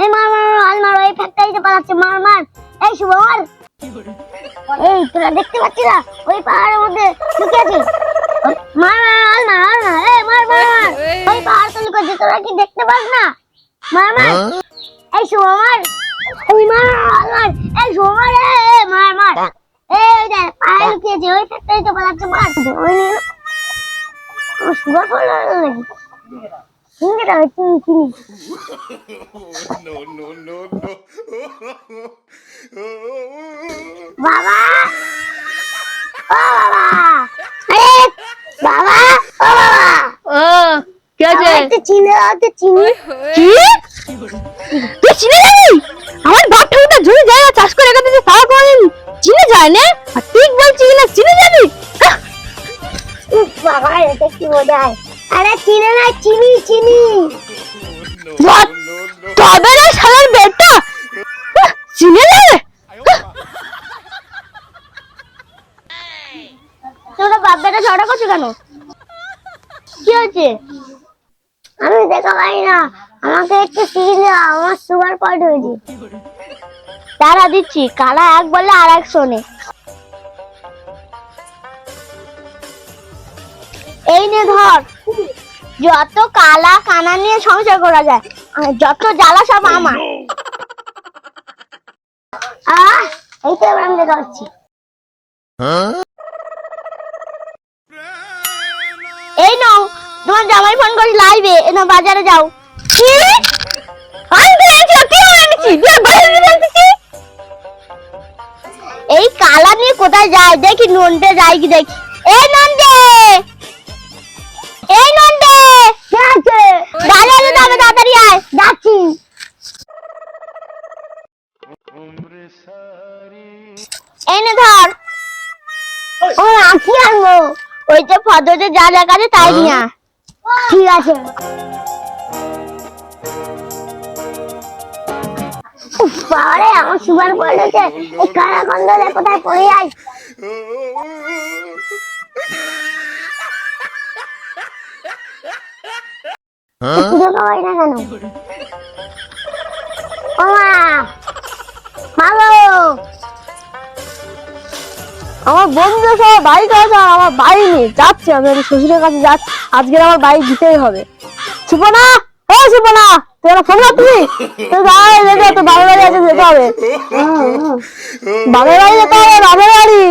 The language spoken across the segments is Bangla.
এই মার মার মার আলমার ওই ফ্যাক্টরিতে পালাচ্ছে মার মার। এই শুভ মার এই তোরা দেখতে পাচ্ছিস না? ওই পাহাড়ের মধ্যে লুকিয়ে আছে মার মার আলমার আলমার এই মার মার মার। ওই পাহাড় তো লুকিয়েছে তোরা কি দেখতে পাস না? মার মার। এই শুভ মার ওই মার। আলমার এই শুভ মার এই এই, মার মার। এই ওই দেখ পাহাড়ে লুকিয়েছে ওই ফ্যাক্টরিতে পালাচ্ছে মার। ওই নিয়ে আমার সুগার ফল নাকি? চিনিটা চিনি চিনি no, no, no, no. বাবা ও বাবা আরে বাবা ও বাবা ও কি আছে আমার একটু চিনি একটু চিনি কি তুই চিনে যাবি আমার বাপ ঠাকুরটা জমি জায়গা চাষ করে রেখে দিয়েছে তাও কোনদিন চিনে যায় না? আর তুই বলছিস না চিনে যাবি? বাবা এটা কি বোঝায় আরে চিনি না চিনি চিনি. তবে না শালার বেটা চিনে যাবে তোরা বাপ বেটা ঝগড়া করছ কেন? কি হয়েছে? আমি দেখা পাই না। আমাকে একটু চিনি দাও আমার সুগার পয়েন্ট হয়েছে। তারা দিচ্ছি কালা এক বলে আর এক শোনে। ধর যত কালা কানা নিয়ে সংসার করা যায় যত জ্বালা সব আমার। আহ এই তো এবার দেখা পাচ্ছি এই নাও তোমার জামাই ফোন করি লাইভে এ। বাজারে যাও। কি? এই কালা নিয়ে কোথায় যায়? দেখি নন্টে যায় কি দেখি। এই নন্টে! এই নে ধর। ও আঁকি আনব ওই যে ফটোতে যা লেখা তাই নিয়ে আয়। ঠিক আছে। বাবারে আমার সুগার পড়েছে এই কারা গন্ধলে কোথায় পড়ে যাই খুঁজে না কেন ও মা। আমার বন্ধুরা সবাই বাইক আছে আর আমার বাড়ি নেই যাচ্ছি। আমি আমি শ্বশুরের কাছে যাচ্ছি আজকে আমার বাইক দিতেই হবে। সুপনা ও সুপনা তুই আমার ফোন করছিস? তুই যাই যেতে তো বাবার বাড়ি আছে, যেতে হবে। বাবার বাড়ি যেতে হবে বাবার বাড়ি।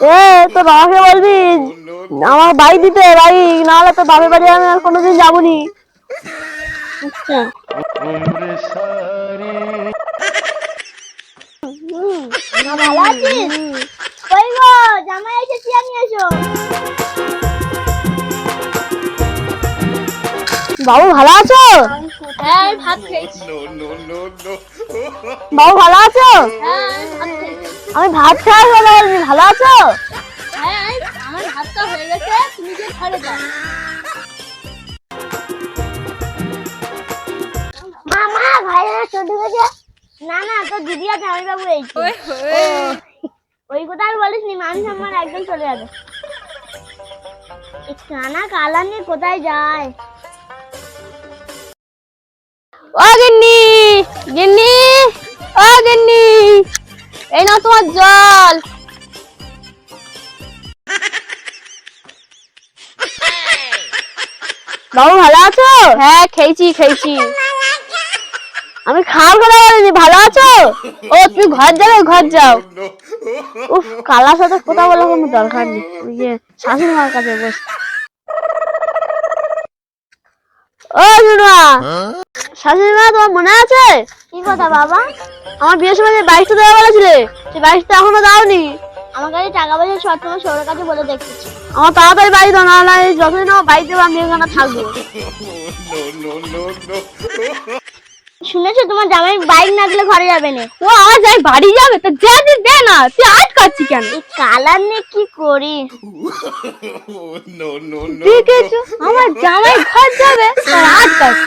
এ তোর বাবাকে বলবি? আমার বাইক দিতে বাইক নাহলে তোর বাপের বাড়ি আমি আর কোনোদিন যাবনি। আচ্ছা। মা ভালো আছিস? কই গো? জামাই এসে চেয়ার নিয়ে এসো। বাবু ভালো আছো? হ্যাঁ ভাত খেয়েছি. বাবু ভালো আছো? হ্যাঁ আমি ভাত খাওয়া চলে বলছি ভালো আছো? হ্যাঁ আমার ভাতটা হয়ে গেছে তুমি যে ঘরে যাও মামা ঘরে গেছে না না তোর দিদি আমি বাবু এই ওই কথা আর বলিস নি মানুষ আমার একদম চলে যাবে। কানা কালা নিয়ে কোথায় যায়? ও গিন্নি গিন্নি ও গিন্নি। এই তোমার জল। বাবু ভালো আছো? হ্যাঁ খেয়েছি খেয়েছি। আমি খাওয়ার কথা বলিনি, ভালো আছো? ও, তুমি ঘর যাবে, ঘর যাও. উফ, কালার সাথে কথা বলার কোনো দরকার নেই। ওই যে শাশুড়ি মার কাছে বস। ও জুনুয়া শাশুড়ি মা তোমার মনে আছে কি কথা বাবা আমার বিয়ের সময় যে বাইশটা দেওয়া বলেছিলে সেই বাইশটা এখনও দাওনি আমার কাছে টাকা পয়সা সব তোমার সৌরের কাছে বলে দেখতেছি আমার তাড়াতাড়ি বাড়ি দাও না যতদিন আমার বাড়িতে আমি এখানে থাকব. শুনেছো? তোমার জামাই বাইক না দিলে ঘরে যাবে না। ও আজ আই বাড়ি যাবে? তো যা দে না। তুই আটকাচ্ছি কেন? এই কালার নিয়ে কি করি নো নো নো দেখেছ? আমার জামাই ঘর যাবে আর আটকাচ্ছি